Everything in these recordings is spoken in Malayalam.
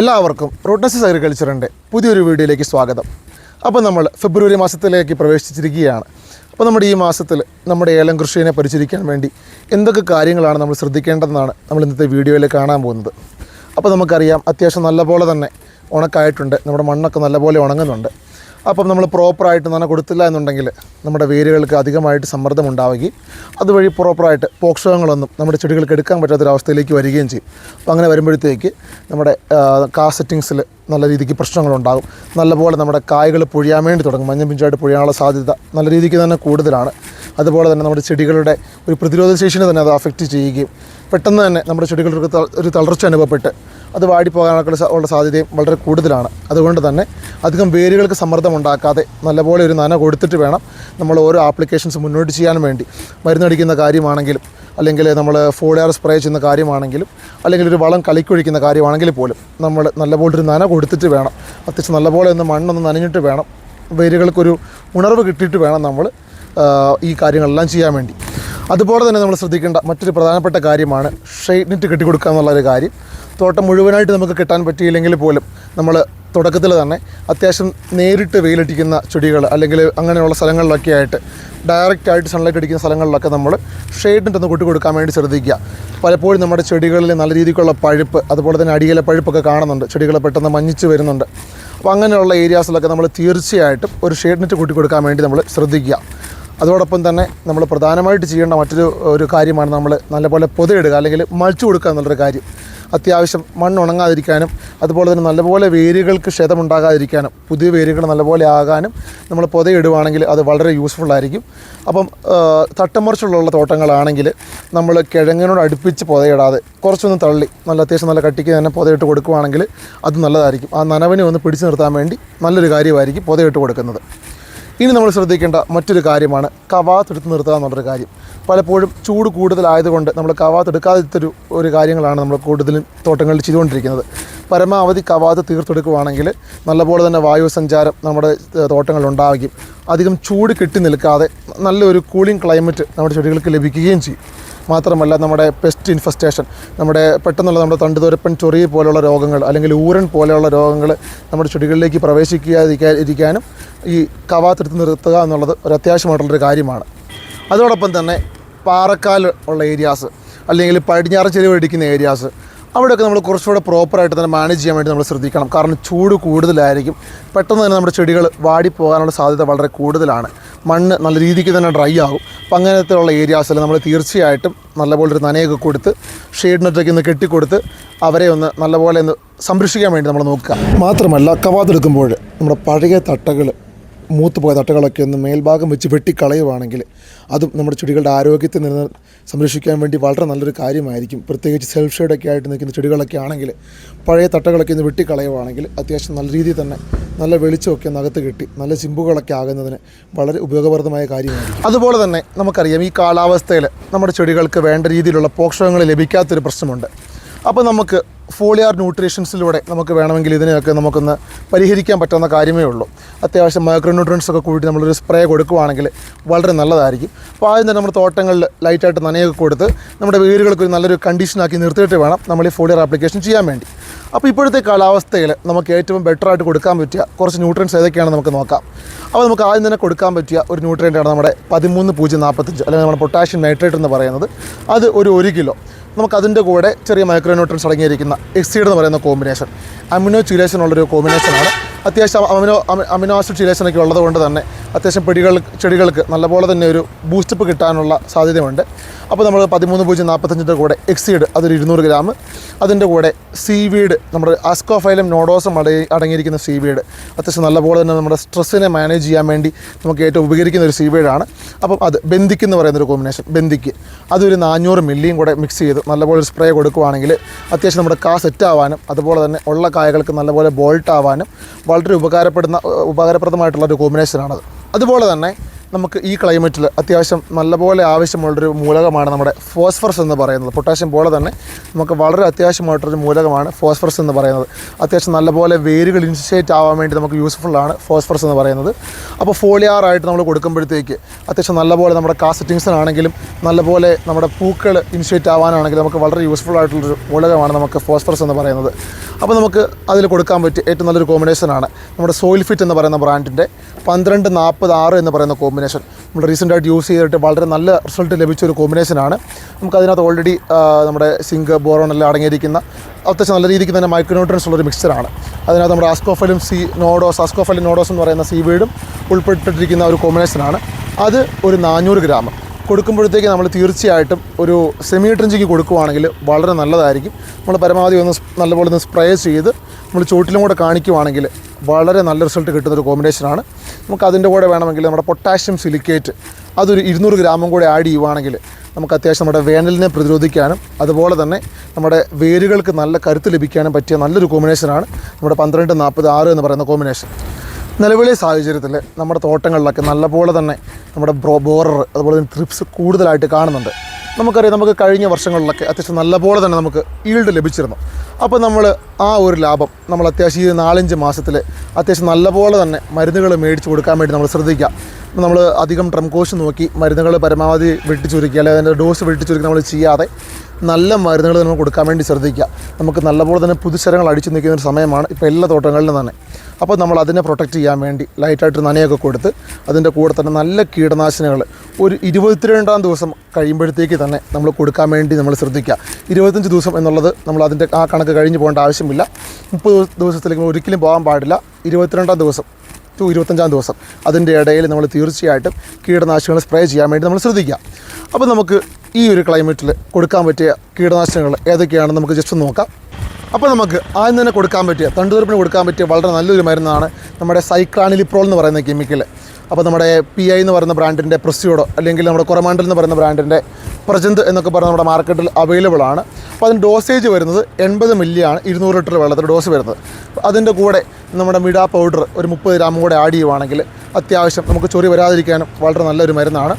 എല്ലാവർക്കും റോട്ടസസ് അഗ്രികൾച്ചറിന്റെ പുതിയൊരു വീഡിയോയിലേക്ക് സ്വാഗതം. അപ്പോൾ നമ്മൾ ഫെബ്രുവരി മാസത്തിലേക്ക് പ്രവേശിച്ചിരിക്കുകയാണ്. അപ്പോൾ നമ്മുടെ ഈ മാസത്തിൽ നമ്മുടെ ഏലം കൃഷിയെ പരിചരിക്കാൻ വേണ്ടി എന്തൊക്കെ കാര്യങ്ങളാണ് നമ്മൾ ശ്രദ്ധിക്കേണ്ടതെന്നാണ് നമ്മൾ ഇന്നത്തെ വീഡിയോയിൽ കാണാൻ പോകുന്നത്. അപ്പോൾ നമുക്കറിയാം അത്യാവശ്യം നല്ലപോലെ തന്നെ ഉണക്കായിട്ടുണ്ട്. നമ്മുടെ മണ്ണൊക്കെ നല്ലപോലെ ഉണങ്ങുന്നുണ്ട്. അപ്പം നമ്മൾ പ്രോപ്പറായിട്ട് നന കൊടുത്തില്ല എന്നുണ്ടെങ്കിൽ നമ്മുടെ വേരുകൾക്ക് അധികമായിട്ട് സമ്മർദ്ദം ഉണ്ടാവുകയും അതുവഴി പ്രോപ്പറായിട്ട് പോഷകങ്ങളൊന്നും നമ്മുടെ ചെടികൾക്ക് എടുക്കാൻ പറ്റാത്തൊരവസ്ഥയിലേക്ക് വരികയും ചെയ്യും. അപ്പോൾ അങ്ങനെ വരുമ്പോഴത്തേക്ക് നമ്മുടെ കാ സെറ്റിങ്സിൽ നല്ല രീതിക്ക് പ്രശ്നങ്ങളുണ്ടാകും. നല്ലപോലെ നമ്മുടെ കായകൾ പൊഴിയാൻ വേണ്ടി തുടങ്ങും. മഞ്ഞ പിഞ്ചായിട്ട് പൊഴിയാനുള്ള സാധ്യത നല്ല രീതിക്ക് തന്നെ കൂടുതലാണ്. അതുപോലെ തന്നെ നമ്മുടെ ചെടികളുടെ ഒരു പ്രതിരോധ ശേഷിനെ തന്നെ അത് അഫക്റ്റ് ചെയ്യുകയും പെട്ടെന്ന് തന്നെ നമ്മുടെ ചെടികൾക്ക് ഒരു തളർച്ച അനുഭവപ്പെട്ട് അത് വാടിപ്പോകാനൊക്കെ ഉള്ള സാധ്യതയും വളരെ കൂടുതലാണ്. അതുകൊണ്ട് തന്നെ അധികം വേരുകൾക്ക് സമ്മർദ്ദം ഉണ്ടാക്കാതെ നല്ലപോലെ ഒരു നന കൊടുത്തിട്ട് വേണം നമ്മൾ ഓരോ ആപ്ലിക്കേഷൻസ് മുന്നോട്ട് ചെയ്യാൻ വേണ്ടി. മരുന്നടിക്കുന്ന കാര്യമാണെങ്കിലും അല്ലെങ്കിൽ നമ്മൾ ഫോളിയർ സ്പ്രേ ചെയ്യുന്ന കാര്യമാണെങ്കിലും അല്ലെങ്കിൽ ഒരു വളം കളിക്കൊഴിക്കുന്ന കാര്യമാണെങ്കിൽ പോലും നമ്മൾ നല്ലപോലെ ഒരു നന കൊടുത്തിട്ട് വേണം. അത്യാവശ്യം നല്ലപോലെ ഒന്ന് മണ്ണൊന്ന് നനഞ്ഞിട്ട് വേണം. വേരുകൾക്കൊരു ഉണർവ് കിട്ടിയിട്ട് വേണം നമ്മൾ ഈ കാര്യങ്ങളെല്ലാം ചെയ്യാൻ വേണ്ടി. അതുപോലെ തന്നെ നമ്മൾ ശ്രദ്ധിക്കേണ്ട മറ്റൊരു പ്രധാനപ്പെട്ട കാര്യമാണ് ഷെയ്ഡ് നെറ്റ് കെട്ടിക്കൊടുക്കുക എന്നുള്ളൊരു കാര്യം. തോട്ടം മുഴുവനായിട്ട് നമുക്ക് കിട്ടാൻ പറ്റിയില്ലെങ്കിൽ പോലും നമ്മൾ തുടക്കത്തിൽ തന്നെ അത്യാവശ്യം നേരിട്ട് വെയിലടിക്കുന്ന ചെടികൾ അല്ലെങ്കിൽ അങ്ങനെയുള്ള സ്ഥലങ്ങളിലൊക്കെ ആയിട്ട് ഡയറക്റ്റ് ആയിട്ട് സൺലൈറ്റ് അടിക്കുന്ന സ്ഥലങ്ങളിലൊക്കെ നമ്മൾ ഷെയ്ഡ് നെറ്റ് ഒന്ന് കൊട്ടി കൊടുക്കാൻ വേണ്ടി ശ്രദ്ധിക്കുക. പലപ്പോഴും നമ്മുടെ ചെടികളിൽ നല്ല രീതിക്കുള്ള പഴുപ്പ് അതുപോലെ തന്നെ അടിയിലെ പഴുപ്പൊക്കെ കാണുന്നുണ്ട്. ചെടികൾ പെട്ടെന്ന് മഞ്ഞിച്ച് വരുന്നുണ്ട്. അപ്പോൾ അങ്ങനെയുള്ള ഏരിയാസിലൊക്കെ നമ്മൾ തീർച്ചയായിട്ടും ഒരു ഷെയ്ഡ് നെറ്റ് കൂട്ടി കൊടുക്കാൻ വേണ്ടി നമ്മൾ ശ്രദ്ധിക്കുക. അതോടൊപ്പം തന്നെ നമ്മൾ പ്രധാനമായിട്ട് ചെയ്യേണ്ട മറ്റൊരു ഒരു കാര്യമാണ് നമ്മൾ നല്ലപോലെ പൊതയിടുക അല്ലെങ്കിൽ മൾച്ചു കൊടുക്കുക എന്നുള്ളൊരു കാര്യം. അത്യാവശ്യം മണ്ണ് ഉണങ്ങാതിരിക്കാനും അതുപോലെ തന്നെ നല്ലപോലെ വേരുകൾക്ക് ക്ഷതമുണ്ടാകാതിരിക്കാനും പുതിയ വേരുകൾ നല്ലപോലെ ആകാനും നമ്മൾ പൊതയിടുവാണെങ്കിൽ അത് വളരെ യൂസ്ഫുൾ ആയിരിക്കും. അപ്പം തട്ടമറിച്ചുള്ള തോട്ടങ്ങളാണെങ്കിൽ നമ്മൾ കിഴങ്ങിനോട് അടുപ്പിച്ച് പൊതയിടാതെ കുറച്ചൊന്ന് തള്ളി നല്ല അത്യാവശ്യം നല്ല കട്ടിക്ക് തന്നെ പൊതയിട്ട് കൊടുക്കുവാണെങ്കിൽ അത് നല്ലതായിരിക്കും. ആ നനവിനെ ഒന്ന് പിടിച്ചു നിർത്താൻ വേണ്ടി നല്ലൊരു കാര്യമായിരിക്കും പൊതയിട്ട് കൊടുക്കുന്നത്. ഇനി നമ്മൾ ശ്രദ്ധിക്കേണ്ട മറ്റൊരു കാര്യമാണ് കവാത്ത് എടുത്ത് നിർത്തുക എന്നുള്ളൊരു കാര്യം. പലപ്പോഴും ചൂട് കൂടുതലായതുകൊണ്ട് നമ്മൾ കവാത്ത് എടുക്കാത്തൊരു ഒരു കാര്യങ്ങളാണ് നമ്മൾ കൂടുതലും തോട്ടങ്ങളിൽ ചെയ്തുകൊണ്ടിരിക്കുന്നത്. പരമാവധി കവാത്ത് തീർത്തെടുക്കുവാണെങ്കിൽ നല്ലപോലെ തന്നെ വായു സഞ്ചാരം നമ്മുടെ തോട്ടങ്ങളിൽ ഉണ്ടാവുകയും അധികം ചൂട് കെട്ടി നിൽക്കാതെ നല്ലൊരു കൂളിംഗ് ക്ലൈമറ്റ് നമ്മുടെ ചെടികൾക്ക് ലഭിക്കുകയും ചെയ്യും. മാത്രമല്ല നമ്മുടെ പെസ്റ്റ് ഇൻഫെസ്റ്റേഷൻ നമ്മുടെ പെട്ടെന്നുള്ള നമ്മുടെ തണ്ടുതുരപ്പൻ ചൊറി പോലെയുള്ള രോഗങ്ങൾ അല്ലെങ്കിൽ ഊരൻ പോലെയുള്ള രോഗങ്ങൾ നമ്മുടെ ചെടികളിലേക്ക് പ്രവേശിക്കാതിരിക്കാൻ ഇരിക്കാനും ഈ കവാത്തെടുത്ത് നിർത്തുക എന്നുള്ളത് ഒരു അത്യാവശ്യമായിട്ടുള്ളൊരു കാര്യമാണ്. അതോടൊപ്പം തന്നെ പാറക്കാൽ ഉള്ള ഏരിയാസ് അല്ലെങ്കിൽ പടിഞ്ഞാറ് ചെരുവ് ഏരിയാസ് അവിടെയൊക്കെ നമ്മൾ കുറച്ചുകൂടെ പ്രോപ്പറായിട്ട് തന്നെ മാനേജ് ചെയ്യാൻ വേണ്ടി നമ്മൾ ശ്രദ്ധിക്കണം. കാരണം ചൂട് കൂടുതലായിരിക്കും. പെട്ടെന്ന് തന്നെ നമ്മുടെ ചെടികൾ വാടിപ്പോകാനുള്ള സാധ്യത വളരെ കൂടുതലാണ്. മണ്ണ് നല്ല രീതിക്ക് തന്നെ ഡ്രൈ ആകും. അപ്പം അങ്ങനത്തെ ഉള്ള ഏരിയാസിൽ നമ്മൾ തീർച്ചയായിട്ടും നല്ലപോലെ ഒരു നനയൊക്കെ കൊടുത്ത് ഷെയ്ഡ് നെറ്റൊക്കെ ഒന്ന് കെട്ടിക്കൊടുത്ത് അവരെ ഒന്ന് നല്ലപോലെ ഒന്ന് സംരക്ഷിക്കാൻ വേണ്ടി നമ്മൾ നോക്കുക. മാത്രമല്ല കവാത്തെടുക്കുമ്പോൾ നമ്മുടെ പഴയ തട്ടകൾ മൂത്ത് പോയ തട്ടകളൊക്കെ ഒന്ന് മേൽഭാഗം വെച്ച് വെട്ടിക്കളയുവാണെങ്കിൽ അതും നമ്മുടെ ചെടികളുടെ ആരോഗ്യത്തെ നിന്ന് സംരക്ഷിക്കാൻ വേണ്ടി വളരെ നല്ലൊരു കാര്യമായിരിക്കും. പ്രത്യേകിച്ച് സെൽഫ് ഷെയ്ഡൊക്കെ ആയിട്ട് നിൽക്കുന്ന ചെടികളൊക്കെ ആണെങ്കിൽ പഴയ തട്ടകളൊക്കെ ഒന്ന് വെട്ടിക്കളയുവാണെങ്കിൽ അത്യാവശ്യം നല്ല രീതിയിൽ തന്നെ നല്ല വെളിച്ചമൊക്കെ നകത്ത് കിട്ടി നല്ല ചിമ്പുകളൊക്കെ ആകുന്നതിന് വളരെ ഉപയോഗപ്രദമായ കാര്യമായിരിക്കും. അതുപോലെ തന്നെ നമുക്കറിയാം ഈ കാലാവസ്ഥയിൽ നമ്മുടെ ചെടികൾക്ക് വേണ്ട രീതിയിലുള്ള പോഷകങ്ങൾ ലഭിക്കാത്തൊരു പ്രശ്നമുണ്ട്. അപ്പോൾ നമുക്ക് ഫോളിയാർ ന്യൂട്രീഷൻസിലൂടെ നമുക്ക് വേണമെങ്കിൽ ഇതിനെയൊക്കെ നമുക്കൊന്ന് പരിഹരിക്കാൻ പറ്റുന്ന കാര്യമേ ഉള്ളൂ. അത്യാവശ്യം മൈക്രോ ന്യൂട്രിയൻസൊക്കെ ഒക്കെ കൂടി നമ്മളൊരു സ്പ്രേ കൊടുക്കുവാണെങ്കിൽ വളരെ നല്ലതായിരിക്കും. അപ്പോൾ ആദ്യം തന്നെ നമ്മുടെ തോട്ടങ്ങളിൽ ലൈറ്റായിട്ട് നനയൊക്കെ കൊടുത്ത് നമ്മുടെ വേരുകൾക്ക് ഒരു നല്ലൊരു കണ്ടീഷനാക്കി നിർത്തിയിട്ട് വേണം നമ്മൾ ഈ ഫോളിയർ ആപ്ലിക്കേഷൻ ചെയ്യാൻ വേണ്ടി. അപ്പോൾ ഇപ്പോഴത്തെ കാലാവസ്ഥയിൽ നമുക്ക് ഏറ്റവും ബെറ്റർ ആയിട്ട് കൊടുക്കാൻ പറ്റിയ കുറച്ച് ന്യൂട്രിയൻസ് ഏതൊക്കെയാണ് നമുക്ക് നോക്കാം. അപ്പോൾ നമുക്ക് ആദ്യം തന്നെ കൊടുക്കാൻ പറ്റിയ ഒരു ന്യൂട്രിയന്റാണ് നമ്മുടെ പതിമൂന്ന് പൂജ്യം നാൽപ്പത്തഞ്ച് അല്ലെങ്കിൽ നമ്മുടെ പൊട്ടാഷ്യം നൈട്രേറ്റ് എന്ന് പറയുന്നത്. അത് ഒരു ഒരു കിലോ. നമുക്ക് അതിന്റെ കൂടെ ചെറിയ മൈക്രോ ന്യൂട്രൻസ് അടങ്ങിയിരിക്കുന്ന എക്സീഡ് എന്ന് പറയുന്ന കോമ്പിനേഷൻ അമിനോ ചീലേഷൻ ഉള്ളൊരു കോമ്പിനേഷനാണ് അത്യാവശ്യം അമിനോ അമിനോ ആസിഡ് ചീലേഷനൊക്കെ ഉള്ളത് കൊണ്ട് തന്നെ അത്യാവശ്യം പെടികൾ ചെടികൾക്ക് നല്ലപോലെ തന്നെ ഒരു ബൂസ്റ്റപ്പ് കിട്ടാനുള്ള സാധ്യതയുണ്ട്. അപ്പോൾ നമ്മൾ പതിമൂന്ന് പൂജ്യം നാൽപ്പത്തഞ്ചിന്റെ കൂടെ എക്സീഡ് അതൊരു ഇരുന്നൂറ് ഗ്രാം അതിന്റെ കൂടെ സീവീഡ് നമ്മുടെ ആസ്കോഫൈലം നോഡോസം അടങ്ങി അടങ്ങിയിരിക്കുന്ന സീവീഡ് അത്യാവശ്യം നല്ലപോലെ തന്നെ നമ്മുടെ സ്ട്രെസ്സിനെ മാനേജ് ചെയ്യാൻ വേണ്ടി നമുക്ക് ഏറ്റവും ഉപകരിക്കുന്ന ഒരു സീവീഡാണ് അപ്പം അത് ബന്ദിക്ക് എന്ന് പറയുന്ന ഒരു കോമ്പിനേഷൻ ബന്ദിക്ക് അതൊരു നാനൂറ് മില്ലിയും കൂടെ മിക്സ് ചെയ്ത് നല്ലപോലെ ഒരു സ്പ്രേ കൊടുക്കുവാണെങ്കിൽ അത്യാവശ്യം നമ്മുടെ കാ സെറ്റ് ആവാനും അതുപോലെ തന്നെ ഉള്ള കായകൾക്ക് നല്ലപോലെ ബോൾട്ട് ആവാനും വളരെ ഉപകാരപ്പെടുന്ന ഉപകാരപ്രദമായിട്ടുള്ള ഒരു കോമ്പിനേഷനാണത് അതുപോലെ തന്നെ നമുക്ക് ഈ ക്ലൈമറ്റിൽ അത്യാവശ്യം നല്ലപോലെ ആവശ്യമുള്ളൊരു മൂലകമാണ് നമ്മുടെ ഫോസ്ഫറസ് എന്ന് പറയുന്നത്. പൊട്ടാഷ്യം പോലെ തന്നെ നമുക്ക് വളരെ അത്യാവശ്യമായിട്ടൊരു മൂലകമാണ് ഫോസ്ഫറസ് എന്ന് പറയുന്നത്. അത്യാവശ്യം നല്ലപോലെ വേരുകൾ ഇൻസിയേറ്റ് ആവാൻ വേണ്ടി നമുക്ക് യൂസ്ഫുള്ളാണ് ഫോസ്ഫറസ് എന്ന് പറയുന്നത്. അപ്പോൾ ഫോളിയാറായിട്ട് നമ്മൾ കൊടുക്കുമ്പോഴത്തേക്ക് അത്യാവശ്യം നല്ലപോലെ നമ്മുടെ കാസറ്റിങ്സിനാണെങ്കിലും നല്ലപോലെ നമ്മുടെ പൂക്കൾ ഇനിഷ്യേറ്റ് ആവാനാണെങ്കിലും നമുക്ക് വളരെ യൂസ്ഫുൾ ആയിട്ടുള്ളൊരു മൂലകമാണ് നമുക്ക് ഫോസ്ഫറസ് എന്ന് പറയുന്നത്. അപ്പോൾ നമുക്ക് അതിൽ കൊടുക്കാൻ പറ്റിയ ഏറ്റവും നല്ലൊരു കോമ്പിനേഷനാണ് നമ്മുടെ സോയിൽ ഫിറ്റ് എന്ന് പറയുന്ന ബ്രാൻഡിന്റെ പന്ത്രണ്ട് നാൽപ്പത് ആറ് എന്ന് പറയുന്ന കോമ്പിനേഷൻ നമ്മൾ റീസെന്റായിട്ട് യൂസ് ചെയ്തിട്ട് വളരെ നല്ല റിസൾട്ട് ലഭിച്ച ഒരു കോമ്പിനേഷനാണ് നമുക്കതിനകത്ത് ഓൾറെഡി നമ്മുടെ സിങ്ക് ബോറോൺ എല്ലാം അടങ്ങിയിരിക്കുന്ന അത്യാവശ്യം നല്ല രീതിക്ക് തന്നെ മൈക്രോന്യൂട്രൻസ് ഉള്ളൊരു മിക്സ്ചറാണ് അതിനകത്ത് നമ്മുടെ ആസ്കോഫലും സി നോഡോസ് ആസ്കോഫലും നോഡോസ് എന്ന് പറയുന്ന സീ സീവീഡും ഉൾപ്പെട്ടിട്ടിരിക്കുന്ന ഒരു കോമ്പിനേഷനാണ് അത് ഒരു നാനൂറ് ഗ്രാം കൊടുക്കുമ്പോഴത്തേക്ക് നമ്മൾ തീർച്ചയായിട്ടും ഒരു സെമി ട്രിഞ്ചിക്ക് കൊടുക്കുവാണെങ്കിൽ വളരെ നല്ലതായിരിക്കും. നമ്മൾ പരമാവധി ഒന്ന് നല്ലപോലെ ഒന്ന് സ്പ്രേ ചെയ്ത് നമ്മൾ ചുവട്ടിലും കൂടെ കാണിക്കുവാണെങ്കിൽ വളരെ നല്ല റിസൾട്ട് കിട്ടുന്നൊരു കോമ്പിനേഷനാണ് നമുക്ക് അതിന്റെ കൂടെ വേണമെങ്കിൽ നമ്മുടെ പൊട്ടാഷ്യം സിലിക്കേറ്റ് അതൊരു ഇരുന്നൂറ് ഗ്രാമും കൂടെ ആഡ് ചെയ്യുവാണെങ്കിൽ നമുക്ക് അത്യാവശ്യം നമ്മുടെ വേനലിനെ പ്രതിരോധിക്കാനും അതുപോലെ തന്നെ നമ്മുടെ വേരുകൾക്ക് നല്ല കരുത്ത് ലഭിക്കാനും പറ്റിയ നല്ലൊരു കോമ്പിനേഷനാണ് നമ്മുടെ പന്ത്രണ്ട് നാൽപ്പത് ആറ് എന്ന് പറയുന്ന കോമ്പിനേഷൻ നിലവിലെ സാഹചര്യത്തിൽ നമ്മുടെ തോട്ടങ്ങളിലൊക്കെ നല്ലപോലെ തന്നെ നമ്മുടെ ബ്രോ ബോറർ അതുപോലെ തന്നെ ട്രിപ്സ് കൂടുതലായിട്ട് കാണുന്നുണ്ട്. നമുക്കറിയാം നമുക്ക് കഴിഞ്ഞ വർഷങ്ങളിലൊക്കെ അത്യാവശ്യം നല്ലപോലെ തന്നെ നമുക്ക് ഈൽഡ് ലഭിച്ചിരുന്നു. അപ്പോൾ നമ്മൾ ആ ഒരു ലാഭം നമ്മൾ അത്യാവശ്യം ഈ നാലഞ്ച് മാസത്തിൽ അത്യാവശ്യം നല്ലപോലെ തന്നെ മരുന്നുകൾ മേടിച്ച് കൊടുക്കാൻ വേണ്ടി നമ്മൾ ശ്രദ്ധിക്കുക. നമ്മൾ അധികം ട്രംകോഷ് നോക്കി മരുന്നുകൾ പരമാവധി വെട്ടിച്ചുരുക്കി അല്ലെങ്കിൽ അതിന്റെ ഡോസ് വെട്ടിച്ചുരുക്കി നമ്മൾ ചെയ്യാതെ നല്ല മരുന്നുകൾ നമ്മൾ കൊടുക്കാൻ വേണ്ടി ശ്രദ്ധിക്കുക. നമുക്ക് നല്ലപോലെ തന്നെ പുതുശരങ്ങൾ അടിച്ചു നിൽക്കുന്ന ഒരു സമയമാണ് ഇപ്പോൾ എല്ലാ തോട്ടങ്ങളിലും തന്നെ. അപ്പോൾ നമ്മൾ അതിനെ പ്രൊട്ടക്റ്റ് ചെയ്യാൻ വേണ്ടി ലൈറ്റായിട്ട് നനയൊക്കെ കൊടുത്ത് അതിന്റെ കൂടെ തന്നെ നല്ല കീടനാശിനികൾ ഒരു ഇരുപത്തിരണ്ടാം ദിവസം കഴിയുമ്പോഴത്തേക്ക് തന്നെ നമ്മൾ കൊടുക്കാൻ വേണ്ടി നമ്മൾ ശ്രദ്ധിക്കുക. ഇരുപത്തഞ്ച് ദിവസം എന്നുള്ളത് നമ്മൾ അതിന്റെ ആ കണക്ക് കഴിഞ്ഞ് പോകേണ്ട ആവശ്യമില്ല. മുപ്പത് ദിവസത്തിലേക്ക് ഒരിക്കലും പോകാൻ പാടില്ല. ഇരുപത്തിരണ്ടാം ദിവസം ടു ഇരുപത്തഞ്ചാം ദിവസം. അതിന്റെ ഇടയിൽ നമ്മൾ തീർച്ചയായിട്ടും കീടനാശിനികൾ സ്പ്രേ ചെയ്യാൻ വേണ്ടി നമ്മൾ ശ്രദ്ധിക്കുക അപ്പോൾ നമുക്ക് ഈ ഒരു ക്ലൈമറ്റിൽ കൊടുക്കാൻ പറ്റിയ കീടനാശിനികൾ ഏതൊക്കെയാണെന്ന് നമുക്ക് ജസ്റ്റ് നോക്കാം. അപ്പോൾ നമുക്ക് ആദ്യം തന്നെ കൊടുക്കാൻ പറ്റിയ തണ്ടുതീർപ്പിന് കൊടുക്കാൻ പറ്റിയ വളരെ നല്ലൊരു മരുന്നാണ് നമ്മുടെ സൈക്ലാനിലിപ്രോൾ എന്ന് പറയുന്ന കെമിക്കൽ അപ്പോൾ നമ്മുടെ പി ഐ എന്ന് പറയുന്ന ബ്രാൻഡിന്റെ പ്രസ്യൂഡോ അല്ലെങ്കിൽ നമ്മുടെ കുറമാണ്ടൽ എന്ന് പറയുന്ന ബ്രാൻഡിന്റെ പ്രജന്ത് എന്നൊക്കെ പറഞ്ഞ നമ്മുടെ മാർക്കറ്റിൽ അവൈലബിൾ ആണ്. അപ്പോൾ അതിന്റെ ഡോസേജ് വരുന്നത് എൺപത് മില്ലിയാണ് ഇരുന്നൂറ് ലിറ്റർ വെള്ളത്തിൽ ഡോസ് വരുന്നത്. അതിന്റെ കൂടെ നമ്മുടെ മിഡാ പൗഡർ ഒരു മുപ്പത് ഗ്രാമും കൂടെ ആഡ് ചെയ്യുവാണെങ്കിൽ അത്യാവശ്യം നമുക്ക് ചൊറി വരാതിരിക്കാനും വളരെ നല്ലൊരു മരുന്നാണ്.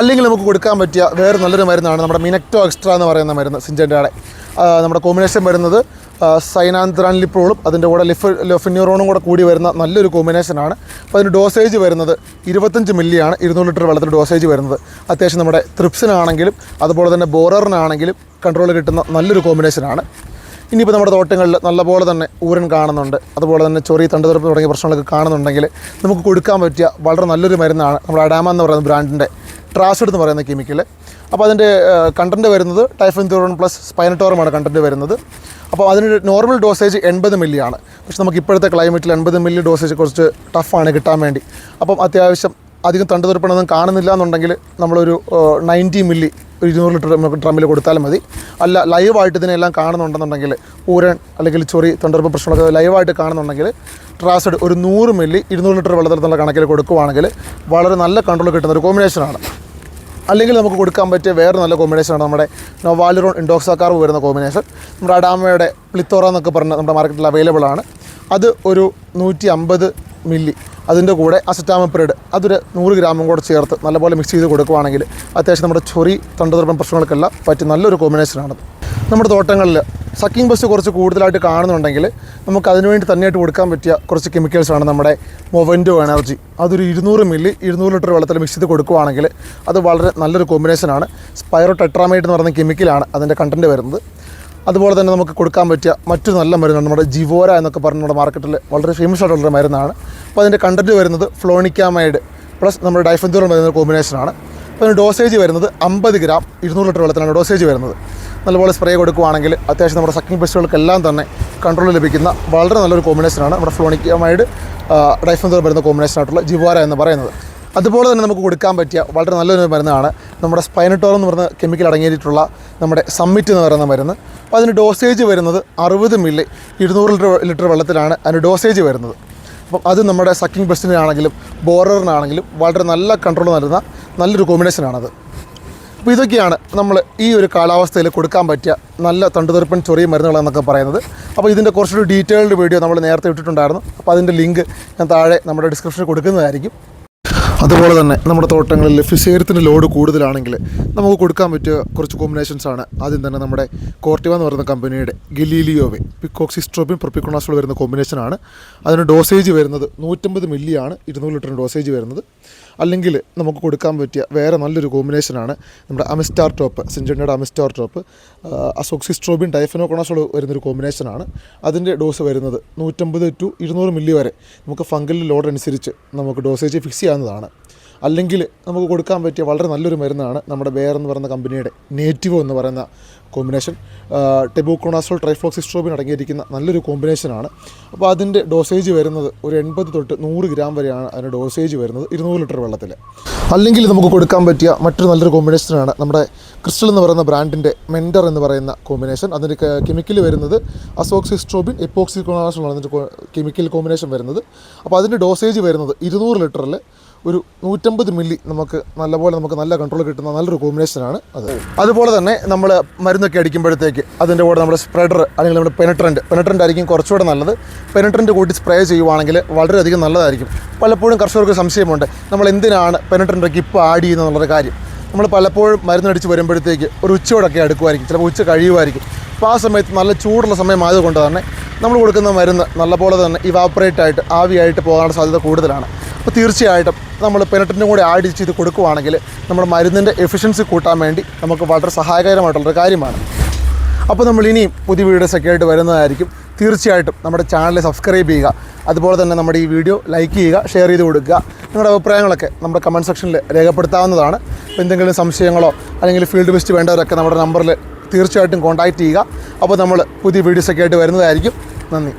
അല്ലെങ്കിൽ നമുക്ക് കൊടുക്കാൻ പറ്റിയ വേറെ നല്ലൊരു മരുന്നാണ് നമ്മുടെ മിനക്റ്റോ എക്സ്ട്രാ എന്ന് പറയുന്ന മരുന്ന് സിഞ്ചന്റെ നമ്മുടെ കോമ്പിനേഷൻ വരുന്നത് സൈനാന്ത്രാൻലിപ്രോളും അതിന്റെ കൂടെ ലിഫ് ലൊഫിന്യൂറോണും കൂടെ കൂടി വരുന്ന നല്ലൊരു കോമ്പിനേഷനാണ് അപ്പോൾ അതിന് ഡോസേജ് വരുന്നത് ഇരുപത്തഞ്ച് മില്ലിയാണ് ഇരുന്നൂറ് ലിറ്റർ വെള്ളത്തിൽ ഡോസേജ് വരുന്നത്. അത്യാവശ്യം നമ്മുടെ ത്രിപ്സിനാണെങ്കിലും അതുപോലെ തന്നെ ബോററിനാണെങ്കിലും കൺട്രോൾ കിട്ടുന്ന നല്ലൊരു കോമ്പിനേഷനാണ് ഇനിയിപ്പോൾ നമ്മുടെ തോട്ടങ്ങളിൽ നല്ലപോലെ തന്നെ ഊരൻ കാണുന്നുണ്ട്. അതുപോലെ തന്നെ ചൊറി തണ്ടുതുറപ്പ് തുടങ്ങിയ പ്രശ്നങ്ങളൊക്കെ കാണുന്നുണ്ടെങ്കിൽ നമുക്ക് കൊടുക്കാൻ പറ്റിയ വളരെ നല്ലൊരു മരുന്നാണ് നമ്മുടെ അഡാമ എന്ന് പറയുന്ന ബ്രാൻഡിന്റെ ട്രാസിഡ് എന്ന് പറയുന്ന കെമിക്കൽ അപ്പോൾ അതിന്റെ കണ്ടന്റ് വരുന്നത് ടൈഫൻ ടൈഫൻതോറോൺ പ്ലസ് സ്പൈനറ്റോറമാണ് കണ്ടന്റ് വരുന്നത്. അപ്പോൾ അതിന് നോർമൽ ഡോസേജ് എൺപത് മില്ലിയാണ് പക്ഷെ നമുക്ക് ഇപ്പോഴത്തെ ക്ലൈമറ്റിൽ എൺപത് മില്ലി ഡോസേജ് കുറച്ച് ടഫാണ് കിട്ടാൻ വേണ്ടി. അപ്പം അത്യാവശ്യം അധികം തണ്ടുതുറപ്പണമൊന്നും കാണുന്നില്ല എന്നുണ്ടെങ്കിൽ നമ്മളൊരു നയന്റി മില്ലി ഒരു ഇരുന്നൂറ് ലിറ്റർ നമുക്ക് ഡ്രമ്മിൽ കൊടുത്താൽ മതി. അല്ല ലൈവായിട്ട് ഇതിനെല്ലാം കാണുന്നുണ്ടെന്നുണ്ടെങ്കിൽ ഊരൻ അല്ലെങ്കിൽ ചൊറി തൊണ്ടർപ്പ് പ്രശ്നങ്ങളൊക്കെ ലൈവായിട്ട് കാണുന്നുണ്ടെങ്കിൽ ട്രാസഡ് ഒരു നൂറ് മില്ലി ഇരുന്നൂറ് ലിറ്റർ വെള്ളത്തിൽ നിന്നുള്ള കണക്കിൽ കൊടുക്കുവാണെങ്കിൽ വളരെ നല്ല കൺട്രോൾ കിട്ടുന്ന ഒരു കോമ്പിനേഷനാണ് അല്ലെങ്കിൽ നമുക്ക് കൊടുക്കാൻ പറ്റിയ വേറെ നല്ല കോമ്പിനേഷനാണ് നമ്മുടെ നൊവാലിറോൺ ഇൻഡോക്സാക്കാർവ് വരുന്ന കോമ്പിനേഷൻ നമ്മുടെ അഡാമയുടെ പ്ലിത്തോറ എന്നൊക്കെ പറഞ്ഞ നമ്മുടെ മാർക്കറ്റിൽ അവൈലബിൾ ആണ്. അത് ഒരു നൂറ്റി അമ്പത് മില്ലി അതിന്റെ കൂടെ അസറ്റാമപ്രിഡ് അതൊരു നൂറ് ഗ്രാമും കൂടെ ചേർത്ത് നല്ലപോലെ മിക്സ് ചെയ്ത് കൊടുക്കുകയാണെങ്കിൽ അത്യാവശ്യം നമ്മുടെ ചൊറി തണ്ടുതർപ്പം പ്രശ്നങ്ങൾക്കെല്ലാം പറ്റിയ നല്ലൊരു കോമ്പിനേഷനാണത് നമ്മുടെ തോട്ടങ്ങളിൽ സക്കിംഗ് ബസ് കുറച്ച് കൂടുതലായിട്ട് കാണുന്നുണ്ടെങ്കിൽ നമുക്ക് അതിനുവേണ്ടി തന്നെയായിട്ട് കൊടുക്കാൻ പറ്റിയ കുറച്ച് കെമിക്കൽസാണ് നമ്മുടെ മൊവന്റോ എനർജി. അതൊരു ഇരുന്നൂറ് മില്ലി ഇരുന്നൂറ് ലിറ്റർ വെള്ളത്തിൽ മിക്സ് ചെയ്ത് കൊടുക്കുവാണെങ്കിൽ അത് വളരെ നല്ലൊരു കോമ്പിനേഷനാണ് സ്പൈറോ ടെട്രാമൈഡ് എന്ന് പറയുന്ന കെമിക്കലാണ് അതിന്റെ കണ്ടന്റ് വരുന്നത്. അതുപോലെ തന്നെ നമുക്ക് കൊടുക്കാൻ പറ്റിയ മറ്റു നല്ല മരുന്നാണ് നമ്മുടെ ജിവോര എന്നൊക്കെ പറഞ്ഞ നമ്മുടെ മാർക്കറ്റിൽ വളരെ ഫേമസ് ആയിട്ടുള്ള മരുന്നാണ്. അപ്പോൾ അതിന്റെ കണ്ടന്റ് വരുന്നത് ഫ്ലോണിക്കാമൈഡ് പ്ലസ് നമ്മുടെ ഡൈഫൻതോറും വരുന്ന കോമ്പിനേഷനാണ് അതിന് ഡോസേജ് വരുന്നത് അമ്പത് ഗ്രാം ഇരുന്നൂറ് ലിറ്റർ വെള്ളത്തിലാണ് ഡോസേജ് വരുന്നത്. നല്ലപോലെ സ്പ്രേ കൊടുക്കുവാണെങ്കിൽ അത്യാവശ്യം നമ്മുടെ സക്കിംഗ് പെസ്റ്റുകൾക്കെല്ലാം തന്നെ കൺട്രോൾ ലഭിക്കുന്ന വളരെ നല്ലൊരു കോമ്പിനേഷനാണ് നമ്മുടെ ഫ്ലോണിക്കാമൈഡ് ഡൈഫൻതോറും വരുന്ന കോമ്പിനേഷനായിട്ടുള്ള ജിവാര എന്ന് പറയുന്നത്. അതുപോലെ തന്നെ നമുക്ക് കൊടുക്കാൻ പറ്റിയ വളരെ നല്ലൊരു മരുന്നാണ് നമ്മുടെ സ്പൈനറ്റോർ എന്ന് പറയുന്ന കെമിക്കൽ അടങ്ങിയിട്ടുള്ള നമ്മുടെ സമ്മിറ്റ് എന്ന് പറയുന്ന മരുന്ന്. അപ്പോൾ അതിന് ഡോസേജ് വരുന്നത് അറുപത് മില്ലി ഇരുന്നൂറ് ലിറ്റർ ലിറ്റർ വെള്ളത്തിലാണ് അതിന് ഡോസേജ് വരുന്നത്. അപ്പം അത് നമ്മുടെ സക്കിംഗ് ബസ്റ്റിനാണെങ്കിലും ബോററിനാണെങ്കിലും വളരെ നല്ല കൺട്രോൾ നൽകുന്ന നല്ലൊരു കോമ്പിനേഷനാണത് അപ്പോൾ ഇതൊക്കെയാണ് നമ്മൾ ഈ ഒരു കാലാവസ്ഥയിൽ കൊടുക്കാൻ പറ്റിയ നല്ല തണ്ടുതെറുപ്പൻ ചൊറിയ മരുന്നുകൾ എന്നൊക്കെ പറയുന്നത്. അപ്പോൾ ഇതിന്റെ കുറച്ചൊരു ഡീറ്റെയിൽഡ് വീഡിയോ നമ്മൾ നേരത്തെ ഇട്ടിട്ടുണ്ടായിരുന്നു. അപ്പോൾ അതിന്റെ ലിങ്ക് ഞാൻ താഴെ നമ്മുടെ ഡിസ്ക്രിപ്ഷനിൽ കൊടുക്കുന്നതായിരിക്കും. അതുപോലെ തന്നെ നമ്മുടെ തോട്ടങ്ങളിൽ ഫിസേരത്തിന്റെ ലോഡ് കൂടുതലാണെങ്കിൽ നമുക്ക് കൊടുക്കാൻ പറ്റിയ കുറച്ച് കോമ്പിനേഷൻസ് ആണ്. ആദ്യം തന്നെ നമ്മുടെ കോർട്ടിവ എന്ന് പറയുന്ന കമ്പനിയുടെ ഗലീലിയോവെ പിക്കോക്സിസ്ട്രോബിൻ പ്രൊപ്പിക്കോണാസോൾ വരുന്ന കോമ്പിനേഷനാണ് അതിന് ഡോസേജ് വരുന്നത് നൂറ്റമ്പത് മില്ലിയാണ് ഇരുന്നൂറ് ലിറ്ററിന് ഡോസേജ് വരുന്നത്. അല്ലെങ്കിൽ നമുക്ക് കൊടുക്കാൻ പറ്റിയ വേറെ നല്ലൊരു കോമ്പിനേഷനാണ് നമ്മുടെ അമിസ്റ്റാർ ടോപ്പ് സിഞ്ചണ്ണയുടെ അമിസ്റ്റാർ ടോപ്പ്. അസോക്സിസ്ട്രോബിൻ ഡയഫനോക്കോണാസോൾ വരുന്നൊരു കോമ്പിനേഷനാണ് അതിന്റെ ഡോസ് വരുന്നത് നൂറ്റമ്പത് ടു ഇരുന്നൂറ് മില്ലി വരെ. നമുക്ക് ഫംഗൽ ലോഡ് അനുസരിച്ച് നമുക്ക് ഡോസേജ് ഫിക്സ് ചെയ്യാവുന്നതാണ്. അല്ലെങ്കിൽ നമുക്ക് കൊടുക്കാൻ പറ്റിയ വളരെ നല്ലൊരു മരുന്നാണ് നമ്മുടെ ബെയർ എന്ന് പറയുന്ന കമ്പനിയുടെ നേറ്റീവോ എന്ന് പറയുന്ന കോമ്പിനേഷൻ ടെബോക്കോണാസോൾ ട്രൈഫ്ലോക്സിസ്ട്രോബിൻ അടങ്ങിയിരിക്കുന്ന നല്ലൊരു കോമ്പിനേഷനാണ് അപ്പോൾ അതിന്റെ ഡോസേജ് വരുന്നത് ഒരു എൺപത് തൊട്ട് നൂറ് ഗ്രാം വരെയാണ് അതിന്റെ ഡോസേജ് വരുന്നത് ഇരുന്നൂറ് ലിറ്റർ വെള്ളത്തിൽ. അല്ലെങ്കിൽ നമുക്ക് കൊടുക്കാൻ പറ്റിയ മറ്റൊരു നല്ലൊരു കോമ്പിനേഷനാണ് നമ്മുടെ ക്രിസ്റ്റൽ എന്ന് പറയുന്ന ബ്രാൻഡിന്റെ മെൻഡർ എന്ന് പറയുന്ന കോമ്പിനേഷൻ അതിന്റെ കെമിക്കൽ വരുന്നത് അസോക്സിസ്ട്രോബിൻ എപ്പോക്സിക്കോണാസോൾ ആണ് അതിന്റെ കെമിക്കൽ കോമ്പിനേഷൻ വരുന്നത്. അപ്പോൾ അതിന്റെ ഡോസേജ് വരുന്നത് ഇരുന്നൂറ് ലിറ്ററിൽ ഒരു നൂറ്റമ്പത് മില്ലി നമുക്ക് നല്ലപോലെ നമുക്ക് നല്ല കൺട്രോൾ കിട്ടുന്ന നല്ലൊരു കോമ്പിനേഷനാണ് അത്. അതുപോലെ തന്നെ നമ്മൾ മരുന്നൊക്കെ അടിക്കുമ്പോഴത്തേക്ക് അതിന്റെ കൂടെ നമ്മുടെ സ്പ്രെഡർ അല്ലെങ്കിൽ നമ്മുടെ പെനട്രന്റ് പെനട്രന്റ് ആയിരിക്കും കുറച്ചുകൂടെ നല്ലത്. പെനട്രന്റ് കൂട്ടി സ്പ്രേ ചെയ്യുവാണെങ്കിൽ വളരെയധികം നല്ലതായിരിക്കും. പലപ്പോഴും കർഷകർക്ക് സംശയമുണ്ട് നമ്മൾ എന്തിനാണ് പെനട്രന്റൊക്കെ ഇപ്പോൾ ആഡ് ചെയ്യുന്നത്? എന്നുള്ളൊരു കാര്യം. നമ്മൾ പലപ്പോഴും മരുന്നടിച്ച് വരുമ്പോഴത്തേക്ക് ഒരു ഉച്ചയോടൊക്കെ അടുക്കുമായിരിക്കും ചിലപ്പോൾ ഉച്ച കഴിയുമായിരിക്കും അപ്പോൾ ആ സമയത്ത് നല്ല ചൂടുള്ള സമയമായതുകൊണ്ട് തന്നെ നമ്മൾ കൊടുക്കുന്ന മരുന്ന് നല്ലപോലെ തന്നെ ഇവാപ്പറേറ്റ് ആയിട്ട് ആവിയായിട്ട് പോകാനുള്ള സാധ്യത കൂടുതലാണ്. അപ്പോൾ തീർച്ചയായിട്ടും നമ്മൾ പെനറ്റിനും കൂടെ ആഡ് ചെയ്ത് കൊടുക്കുവാണെങ്കിൽ നമ്മുടെ മരുന്നിന്റെ എഫിഷ്യൻസി കൂട്ടാൻ വേണ്ടി നമുക്ക് വളരെ സഹായകരമായിട്ടുള്ളൊരു കാര്യമാണ്. അപ്പോൾ നമ്മൾ ഇനിയും പുതിയ ഒക്കെ ആയിട്ട് വരുന്നതായിരിക്കും. തീർച്ചയായിട്ടും നമ്മുടെ ചാനൽ സബ്സ്ക്രൈബ് ചെയ്യുക. അതുപോലെ തന്നെ നമ്മുടെ ഈ വീഡിയോ ലൈക്ക് ചെയ്യുക ഷെയർ ചെയ്ത് കൊടുക്കുക. നിങ്ങളുടെ അഭിപ്രായങ്ങളൊക്കെ നമ്മുടെ കമന്റ് സെക്ഷനിൽ രേഖപ്പെടുത്താവുന്നതാണ്. എന്തെങ്കിലും സംശയങ്ങളോ അല്ലെങ്കിൽ ഫീൽഡ് ബെസ്റ്റ് വേണ്ടവരൊക്കെ നമ്മുടെ നമ്പറിൽ തീർച്ചയായിട്ടും കോൺടാക്റ്റ് ചെയ്യുക. അപ്പോൾ നമ്മൾ പുതിയ വീഡിയോസൊക്കെ ആയിട്ട് വരുന്നതായിരിക്കും. നന്ദി.